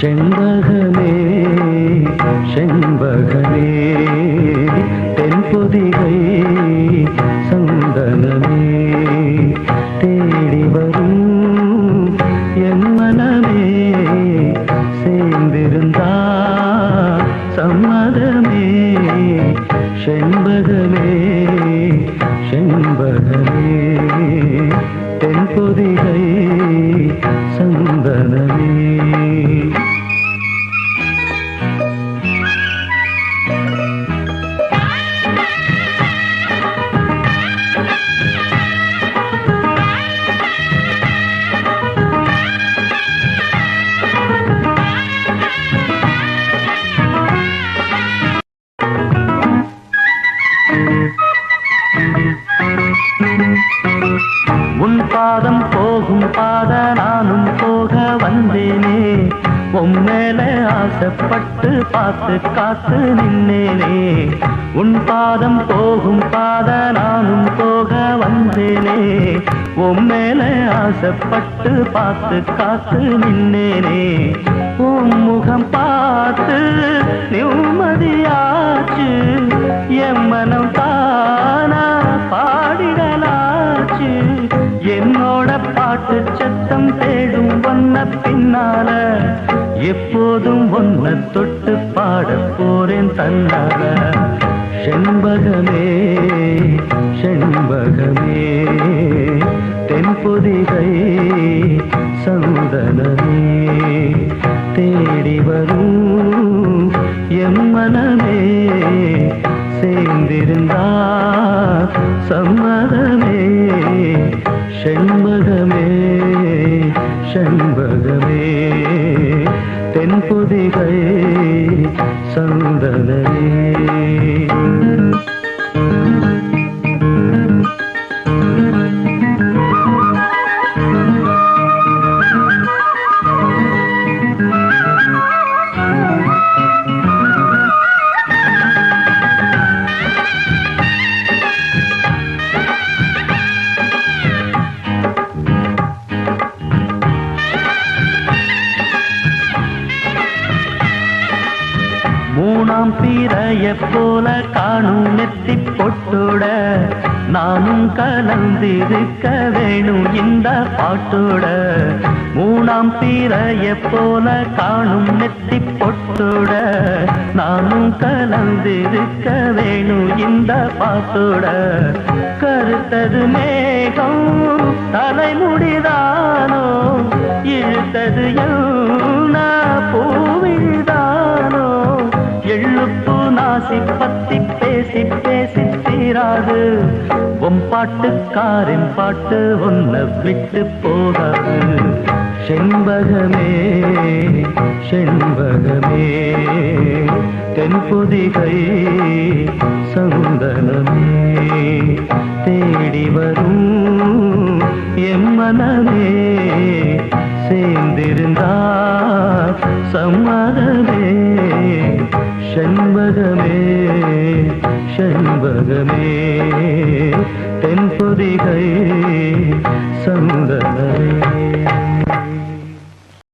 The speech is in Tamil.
செண்பகமே செண்பகமே தென்பொதிகை செண்பகமே செண்பகமே செண்பகமே தென்பொதிகை சந்தனமே. உன் பாதம் போகும் பாத நானும் போக வந்தேனே. உன் மேல ஆசைப்பட்டு பார்த்து காத்து நின்னேனே. உன் பாதம் போகும் பாத நானும் போக வந்தேனே. உன் மேல ஆசைப்பட்டு பார்த்து காத்து நின்னேனே. உன் முகம் பார்த்து நிம்மதி என்னோட பாட்டு சத்தம் தேடும் ஒன்ன பின்னால எப்போதும் ஒன்ன தொட்டு பாட போறேன் தன்னால. செண்பகமே செண்பகமே தென்பொதிகை சந்தனமே தேடி வரும் எம்மனமே சேர்ந்திருந்தா சம்மதமே. தென்பொதிகை ஊனாம் மூணாம் பீரைய போல காணும் நெத்தி பொட்டுட நானும் கலந்திருக்க வேணும் இந்த பாட்டோட. மூணாம் பீரைய போல காணும் நெத்தி பொட்டுட நானும் கலந்திருக்க வேணும் இந்த பாட்டோட. கருத்தது மேகம் பத்தி பத்தி பேசி பேசி தீராது. உன் பாட்டுக்காரின் பாட்டு உன்னை விட்டு போகாது. செண்பகமே செண்பகமே தென்புதிகை சந்தனமே. தேடி வரும் எம்மனமே சேர்ந்திருந்தா சம்மதமே செண்பகமே செண்பகமே. தென்பொதிகை சந்தனமே.